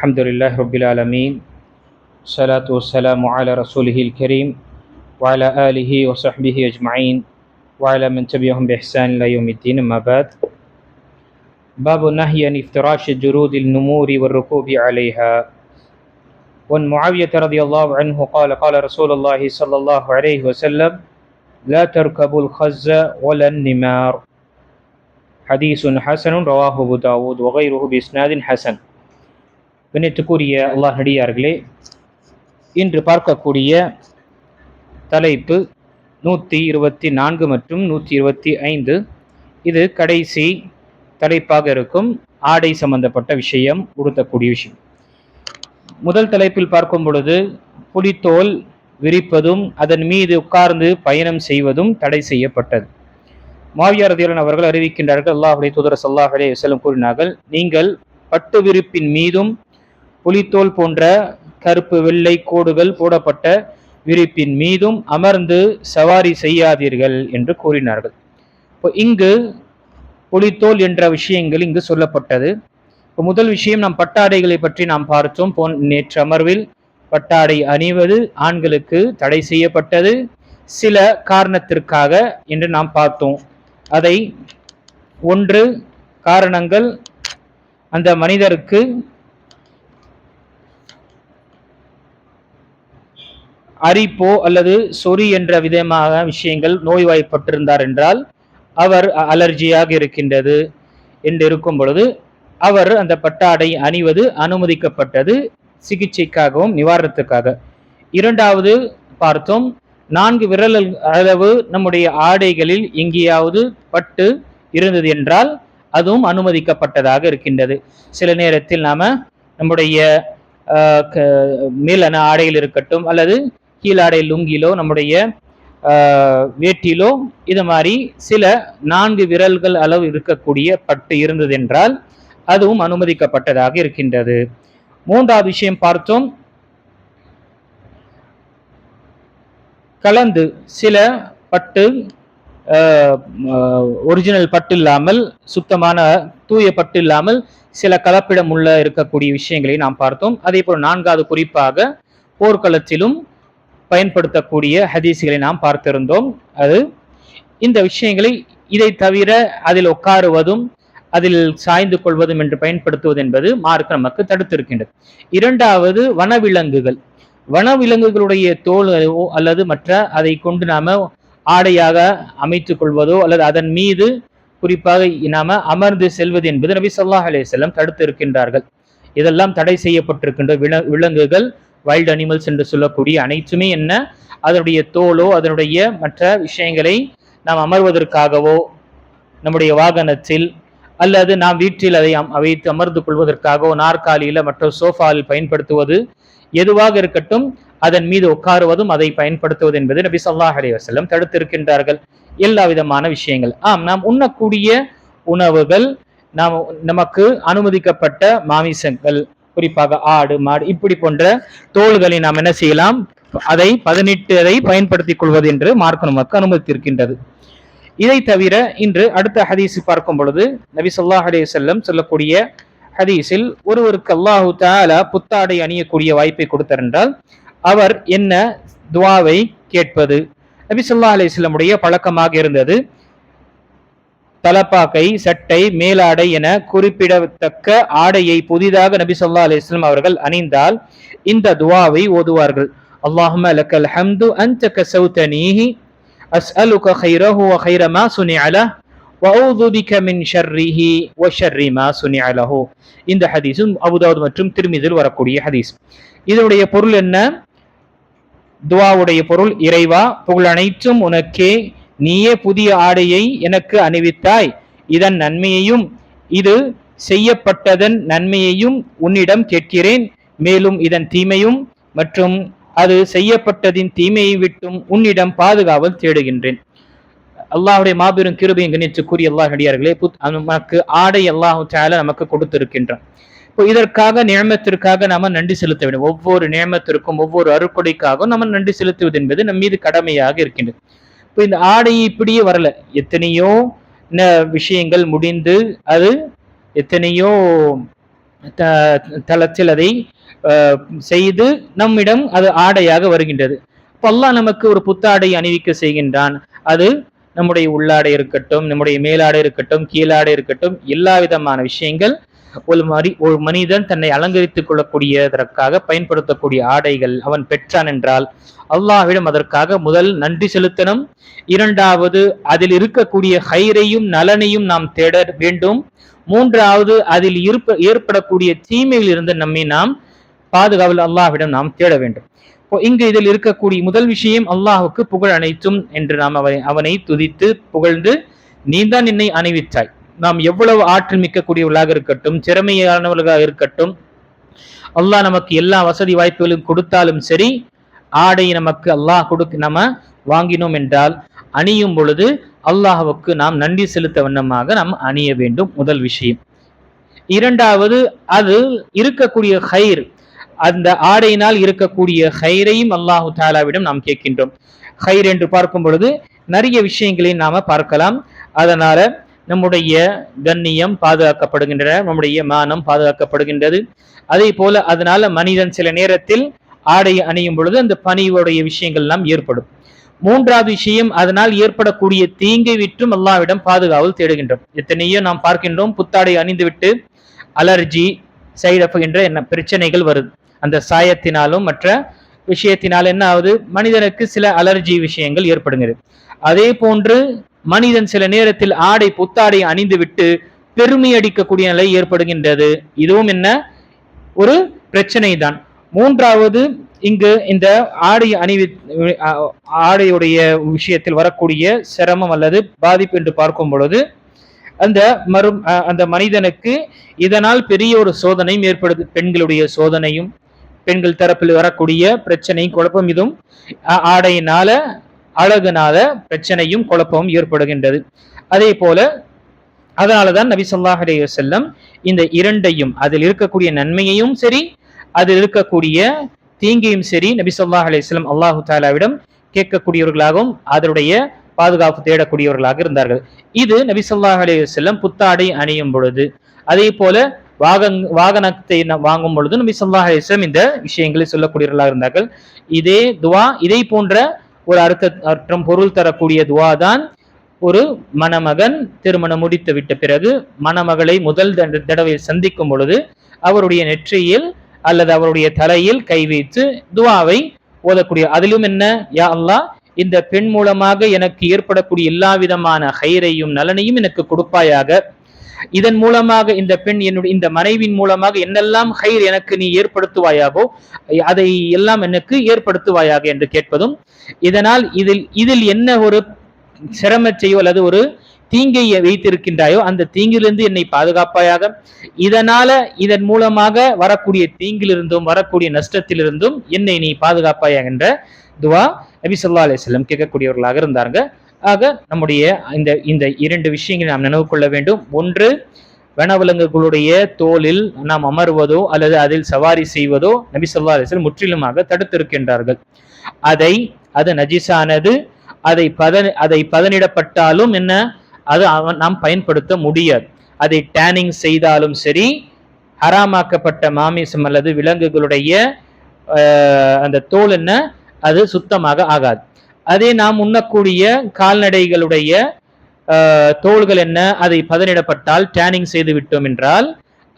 الحمد لله رب العالمين الصلاة والسلام على رسوله الكريم وعلى آله وصحبه أجمعين وعلى من تبعهم بإحسان إلى يوم الدين أما بعد باب النهي عن افتراش جرود النمور والركوب عليها وعن معاوية رضي الله عنه قال قال رسول الله صلى الله عليه وسلم لا تركبوا الخز ولا النمار حديث حسن رواه أبو داود وغيره بإسناد حسن கண்ணியத்துக்குரிய அல்லாஹ் நடிகார்களே இன்று பார்க்கக்கூடிய தலைப்பு நூற்றி இருபத்தி நான்கு மற்றும் நூற்றி இருபத்தி ஐந்து. இது கடைசி தலைப்பாக இருக்கும் ஆடை சம்பந்தப்பட்ட விஷயம் உடுத்தக்கூடிய விஷயம். முதல் தலைப்பில் பார்க்கும் பொழுது புலித்தோல் விரிப்பதும் அதன் மீது உட்கார்ந்து பயணம் செய்வதும் தடை செய்யப்பட்டது. மாவியார் அவர்கள் அறிவிக்கின்றார்கள் அல்லாஹுடைய தூதர் சல்லாஹ் அலே கூறினார்கள் நீங்கள் பட்டு விரிப்பின் மீதும் புலித்தோல் போன்ற கருப்பு வெள்ளை கோடுகள் போடப்பட்ட விரிப்பின் மீதும் அமர்ந்து சவாரி செய்யாதீர்கள் என்று கூறினார்கள். இப்போ இங்கு புலித்தோல் என்ற விஷயங்கள் இங்கு சொல்லப்பட்டது. இப்போ முதல் விஷயம் நாம் பட்டாடைகளை பற்றி நாம் பார்த்தோம். போன் நேற்று அமர்வில் பட்டாடை அணிவது ஆண்களுக்கு தடை செய்யப்பட்டது. சில காரணத்திற்காக என்று நாம் பார்த்தோம். அதை ஒன்று காரணங்கள் அந்த மனிதருக்கு அரிப்போ அல்லது சொறி என்ற விதமாக விஷயங்கள் நோய்வாய்ப்பட்டிருந்தார் என்றால் அவர் அலர்ஜியாக இருக்கின்றது என்று இருக்கும் பொழுது அவர் அந்த பட்டாடை அணிவது அனுமதிக்கப்பட்டது சிகிச்சைக்காகவும் நிவாரணத்துக்காக. இரண்டாவது பார்த்தோம் நான்கு விரல் அளவு நம்முடைய ஆடைகளில் எங்கேயாவது பட்டு இருந்தது என்றால் அதுவும் அனுமதிக்கப்பட்டதாக இருக்கின்றது. சில நேரத்தில் நாம நம்முடைய மேலான ஆடையில் இருக்கட்டும் அல்லது கீழாடை லுங்கிலோ நம்முடைய வேட்டிலோ இது மாதிரி சில நான்கு விரல்கள் அளவு இருக்கக்கூடிய பட்டு இருந்தது என்றால் அதுவும் அனுமதிக்கப்பட்டதாக இருக்கின்றது. மூன்றாவது விஷயம் பார்த்தோம். கலந்து சில பட்டு ஒரிஜினல் பட்டு இல்லாமல் சுத்தமான தூய பட்டு இல்லாமல் சில கலப்பிடம் உள்ள இருக்கக்கூடிய விஷயங்களை நாம் பார்த்தோம். அதே போல் நான்காவது குறிப்பாக போர்க்களத்திலும் பயன்படுத்தக்கூடிய ஹதீசுகளை நாம் பார்த்திருந்தோம். அது இந்த விஷயங்களை இதை தவிர அதில் உட்காருவதும் அதில் சாய்ந்து கொள்வதும் என்று பயன்படுத்துவது என்பது மார்க் நமக்கு தடுத்திருக்கின்றது. இரண்டாவது வனவிலங்குகள். வனவிலங்குகளுடைய தோல் அல்லது மற்ற அதை கொண்டு நாம ஆடையாக அமைத்துக் கொள்வதோ அல்லது அதன் மீது குறிப்பாக நாம அமர்ந்து செல்வது என்பது நபி சொல்லாஹ் அலையம் தடுத்து இருக்கின்றார்கள் இதெல்லாம் தடை செய்யப்பட்டிருக்கின்ற விலங்குகள் வைல்டு அனிமல்ஸ் என்று சொல்லக்கூடிய அனைத்துமே என்ன? அதனுடைய தோலோ அதனுடைய மற்ற விஷயங்களை நாம் அமர்வதற்காகவோ நம்முடைய வாகனத்தில் அல்லது நாம் வீட்டில் அதை வைத்து அமர்ந்து கொள்வதற்காகவோ நாற்காலியில் மற்ற சோஃபாவில் பயன்படுத்துவது எதுவாக இருக்கட்டும் அதன் மீது உட்காருவதும் அதை பயன்படுத்துவது என்பது நபி சொல்லாஹ் அலி வசல்லம் தடுத்திருக்கின்றார்கள். எல்லா விதமான விஷயங்கள். ஆம் நாம் உண்ணக்கூடிய உணவுகள் நாம் நமக்கு அனுமதிக்கப்பட்ட மாமிசங்கள் குறிப்பாக ஆடு மாடு இப்படி போன்ற தோள்களை நாம் என்ன செய்யலாம்? அதை பதினெட்டு அதை பயன்படுத்திக் கொள்வது என்று மார்க்க நமக்கு அனுமதித்திருக்கின்றது. இதை தவிர இன்று அடுத்த ஹதீஸ் பார்க்கும் பொழுது நபி சொல்லாஹ் அலே செல்லம் சொல்லக்கூடிய ஹதீஸில் ஒருவருக்கு அல்லாஹு தாலா புத்தாடை அணியக்கூடிய வாய்ப்பை கொடுத்தார் அவர் என்ன துவாவை கேட்பது? நபி சொல்லா அலிஸ்லமுடைய பழக்கமாக இருந்தது தலப்பாக்கை சட்டை மேலாடை என குறிப்பிடத்தக்க ஆடையை புதிதாக நபி சொல்லா அலிஸ்லாம் அவர்கள் அணிந்தால் இந்த துவாவை ஓதுவார்கள். அல்லாஹும் லக்கல் ஹம்து அன்த கசௌதனீஹி அஸ்அலுக ஹைரஹு வ கைர மா சுனிஅ லஹ் வஅஊது பிக மின் ஷர்ரிஹி வ ஷர்ரி மா சுனிஅ இந்த ஹதீஸும் அபுதாவுத் மற்றும் திருமிதில் வரக்கூடிய ஹதீஸ். இதனுடைய பொருள் என்ன? துவாவுடைய பொருள் இறைவா. புகழ் அனைத்தும் உனக்கே. நீயே புதிய ஆடையை எனக்கு அணிவித்தாய். இதன் நன்மையையும் இது செய்யப்பட்டதன் நன்மையையும் உன்னிடம் கேட்கிறேன். மேலும் இதன் தீமையும் மற்றும் அது செய்யப்பட்டதின் தீமையை விட்டும் உன்னிடம் பாதுகாவல் தேடுகின்றேன். அல்லாஹுடைய மாபெரும் கிருபையும் கணித்து கூறிய அல்லாஹ் அடியார்களே நமக்கு ஆடை அல்லாஹு சால நமக்கு கொடுத்திருக்கின்றான். இப்போ இதற்காக நியமத்திற்காக நாம நன்றி செலுத்த வேண்டும். ஒவ்வொரு நியமத்திற்கும் ஒவ்வொரு அறுக்கொடைக்காகவும் நம்ம நன்றி செலுத்துவது என்பது நம் மீது கடமையாக இருக்கின்றது. இப்போ இந்த ஆடை இப்படியே வரல. எத்தனையோ விஷயங்கள் முடிந்து அது எத்தனையோ த- தளத்தில் அதை செய்து நம்மிடம் அது ஆடையாக வருகின்றது. இப்போ அல்லாஹ் நமக்கு ஒரு புத்தாடை அணிவிக்க செய்கின்றான். அது நம்முடைய உள்ளாடை இருக்கட்டும் நம்முடைய மேலாடை இருக்கட்டும் கீழாடை இருக்கட்டும் எல்லா விதமான விஷயங்கள் ஒரு மரி ஒரு மனிதன் தன்னை அலங்கரித்துக் கொள்ளக்கூடியதற்காக பயன்படுத்தக்கூடிய ஆடைகள் அவன் பெற்றான் என்றால் அல்லாஹ்விடம் அதற்காக முதல் நன்றி செலுத்தணும். இரண்டாவது அதில் இருக்கக்கூடிய ஹைரையும் நலனையும் நாம் தேட வேண்டும். மூன்றாவது அதில் இருப்ப ஏற்படக்கூடிய தீமையில் இருந்து நம்மை நாம் பாதுகாவல் அல்லாஹ்விடம் நாம் தேட வேண்டும். இப்போ இங்கு இதில் இருக்கக்கூடிய முதல் விஷயம் அல்லாஹுக்கு புகழ் அனைத்தும் என்று நாம் அவனை அவனை துதித்து புகழ்ந்து நீ தான் என்னை அணிவித்தாய். நாம் எவ்வளவு ஆற்றல் மிக்கக்கூடியவர்களாக இருக்கட்டும் திறமையானவர்களாக இருக்கட்டும் அல்லாஹ் நமக்கு எல்லா வசதி வாய்ப்புகளும் கொடுத்தாலும் சரி ஆடை நமக்கு அல்லாஹ் கொடுக்க நம்ம வாங்கினோம் என்றால் அணியும் பொழுது அல்லாஹ்வுக்கு நாம் நன்றி செலுத்த வண்ணமாக நாம் அணிய வேண்டும். முதல் விஷயம். இரண்டாவது அது இருக்கக்கூடிய ஹைர் அந்த ஆடையினால் இருக்கக்கூடிய ஹைரையும் அல்லாஹு தாலாவிடம் நாம் கேட்கின்றோம். ஹைர் என்று பார்க்கும் பொழுது நிறைய விஷயங்களை நாம பார்க்கலாம். அதனால நம்முடைய கண்ணியம் பாதுகாக்கப்படுகின்றன நம்முடைய மானம் பாதுகாக்கப்படுகின்றது. அதே போல அதனால மனிதன் சில நேரத்தில் ஆடை அணியும் பொழுது அந்த பணியோடைய விஷயங்கள் எல்லாம் ஏற்படும். மூன்றாவது விஷயம் அதனால் ஏற்படக்கூடிய தீங்கை விற்றும் அல்லாவிடம் பாதுகாவல் தேடுகின்றோம். எத்தனையோ நாம் பார்க்கின்றோம் புத்தாடை அணிந்துவிட்டு அலர்ஜி சைடு எஃபெக்ட் என்ற என்ன பிரச்சனைகள் வருது. அந்த சாயத்தினாலும் மற்ற விஷயத்தினால் என்ன ஆகுது? மனிதனுக்கு சில அலர்ஜி விஷயங்கள் ஏற்படுகிறது. அதே போன்று மனிதன் சில நேரத்தில் ஆடை புத்தாடை அணிந்துவிட்டு பெருமை அடிக்கக்கூடிய நிலை ஏற்படுகின்றது. இதுவும் என்ன? ஒரு பிரச்சனை தான் மூன்றாவது இங்கு இந்த ஆடை அணிவி ஆடையுடைய விஷயத்தில் வரக்கூடிய சிரமம் அல்லது பாதிப்பு என்று பார்க்கும் பொழுது அந்த மறு அந்த மனிதனுக்கு இதனால் பெரிய ஒரு சோதனையும் ஏற்படுது. பெண்களுடைய சோதனையும் பெண்கள் தரப்பில் வரக்கூடிய பிரச்சனை குழப்பம் இதுவும் ஆடையினால அழகுனால பிரச்சனையும் குழப்பமும் ஏற்படுகின்றது. அதே போல அதனாலதான் நபி சொல்லாஹ் அலைஹி செல்லம் இந்த இரண்டையும் அதில் இருக்கக்கூடிய நன்மையையும் சரி அதில் இருக்கக்கூடிய தீங்கையும் சரி நபி ஸல்லல்லாஹு அலைஹி அல்லாஹு தாலாவிடம் கேட்கக்கூடியவர்களாகவும் அதனுடைய பாதுகாப்பு தேடக்கூடியவர்களாக இருந்தார்கள். இது நபி ஸல்லல்லாஹு அலைஹி புத்தாடை அணியும் பொழுது அதே போல வாகன் வாகனத்தை வாங்கும் பொழுது நபி ஸல்லல்லாஹு அலைஹி இந்த விஷயங்களை சொல்லக்கூடியவர்களாக இருந்தார்கள். இதே துவா இதை போன்ற ஒரு அர்த்த அர்த்தம் பொருள் தரக்கூடிய துவா தான் ஒரு மணமகன் திருமணம் முடித்து விட்ட பிறகு மணமகளை முதல் தடவை சந்திக்கும் பொழுது அவருடைய நெற்றியில் அல்லது அவருடைய தலையில் கை வைத்து துவாவை ஓதக்கூடிய. அதிலும் என்ன? யா அல்லா இந்த பெண் மூலமாக எனக்கு ஏற்படக்கூடிய எல்லா விதமான ஹைரையும் நலனையும் எனக்கு கொடுப்பாயாக. இதன் மூலமாக இந்த பெண் என்னுடைய இந்த மனைவின் மூலமாக என்னெல்லாம் ஹைர் எனக்கு நீ ஏற்படுத்துவாயாகோ அதை எல்லாம் எனக்கு ஏற்படுத்துவாயாக என்று கேட்பதும். இதனால் இதில் இதில் என்ன ஒரு சிரமச்சையோ அல்லது ஒரு தீங்கை வைத்திருக்கின்றாயோ அந்த தீங்கிலிருந்து என்னை பாதுகாப்பாயாக இதனால இதன் மூலமாக வரக்கூடிய தீங்கிலிருந்தும் வரக்கூடிய நஷ்டத்திலிருந்தும் என்னை நீ பாதுகாப்பாயாக என்ற துவா நபி சொல்லா அலைஹி கேட்கக்கூடியவர்களாக இருந்தாங்க ஆக நம்முடைய இந்த இந்த இரண்டு விஷயங்களை நாம் நினைவு கொள்ள வேண்டும். ஒன்று வனவிலங்குகளுடைய தோலில் நாம் அமர்வதோ அல்லது அதில் சவாரி செய்வதோ நபி சொல்லா அலிஸ்லம் முற்றிலுமாக தடுத்திருக்கின்றார்கள். அதை அது நஜிசானது அதை பதன் அதை பதனிடப்பட்டாலும் என்ன? அது அவன் நாம் பயன்படுத்த முடியாது. அதை டேனிங் செய்தாலும் சரி ஹராமாக்கப்பட்ட மாமிசம் அல்லது விலங்குகளுடைய அந்த தோல் என்ன? அது சுத்தமாக ஆகாது. அதே நாம் உண்ணக்கூடிய கால்நடைகளுடைய தோள்கள் தோல்கள் என்ன? அதை பதனிடப்பட்டால் டேனிங் செய்து விட்டோம் என்றால்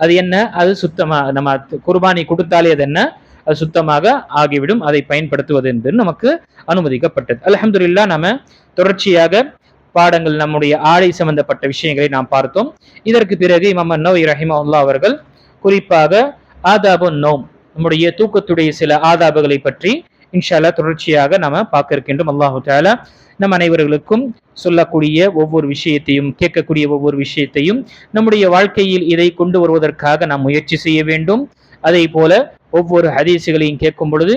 அது என்ன? அது சுத்தமாக நம்ம குர்பானி கொடுத்தாலே அது என்ன? அது சுத்தமாக ஆகிவிடும். அதை பயன்படுத்துவது என்று நமக்கு அனுமதிக்கப்பட்டது. அலமதுல்லா நாம தொடர்ச்சியாக பாடங்கள் நம்முடைய ஆடை சம்பந்தப்பட்ட விஷயங்களை நாம் பார்த்தோம். இதற்கு பிறகு இமாம் நோய் ரஹிமல்லா அவர்கள் குறிப்பாக ஆதாபு நோம் நம்முடைய தூக்கத்துடைய சில ஆதாபுகளை பற்றி இன்ஷா தொடர்ச்சியாக நாம பார்க்க இருக்கின்றோம். அல்லாஹு தாலா நம் அனைவர்களுக்கும் சொல்லக்கூடிய ஒவ்வொரு விஷயத்தையும் கேட்கக்கூடிய ஒவ்வொரு விஷயத்தையும் நம்முடைய வாழ்க்கையில் இதை கொண்டு வருவதற்காக நாம் முயற்சி செய்ய வேண்டும். அதே போல ஒவ்வொரு ஹதீசுகளையும் கேட்கும் பொழுது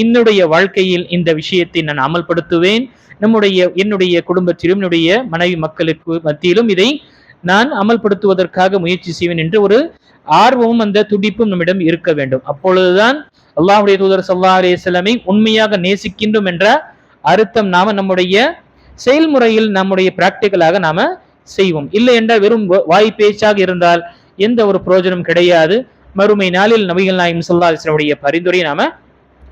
என்னுடைய வாழ்க்கையில் இந்த விஷயத்தை நான் அமல்படுத்துவேன் நம்முடைய என்னுடைய குடும்பத்திலும் என்னுடைய மனைவி மக்களுக்கு மத்தியிலும் இதை நான் அமல்படுத்துவதற்காக முயற்சி செய்வேன் என்று ஒரு ஆர்வமும் அந்த துடிப்பும் நம்மிடம் இருக்க வேண்டும். அப்பொழுதுதான் அல்லாஹுடைய தூதர் சல்லா அலைஹி உண்மையாக நேசிக்கின்றோம் என்ற அர்த்தம் நாம நம்முடைய செயல்முறையில் நம்முடைய பிராக்டிக்கலாக நாம செய்வோம். இல்லை என்றால் வெறும் வ- வாய் பேச்சாக இருந்தால் எந்த ஒரு பிரயோஜனம் கிடையாது. மறுமை நாளில் நபிகள் நாயகம் ஸல்லல்லாஹு பரிந்துரை நாம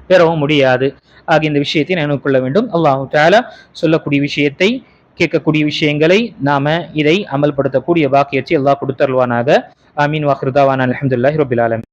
பெறவும் முடியாது. ஆகிய இந்த விஷயத்தை நினைவு கொள்ள வேண்டும். அல்லாஹு தாலா சொல்லக்கூடிய விஷயத்தை கேட்கக்கூடிய விஷயங்களை நாம இதை அமல்படுத்தக்கூடிய வாக்கியத்தை எல்லாம் கொடுத்தருள்வானாக. ஆமீன். வாஹிருதாவான அல்ஹம்துலில்லாஹி ரபில் ஆலமீன்.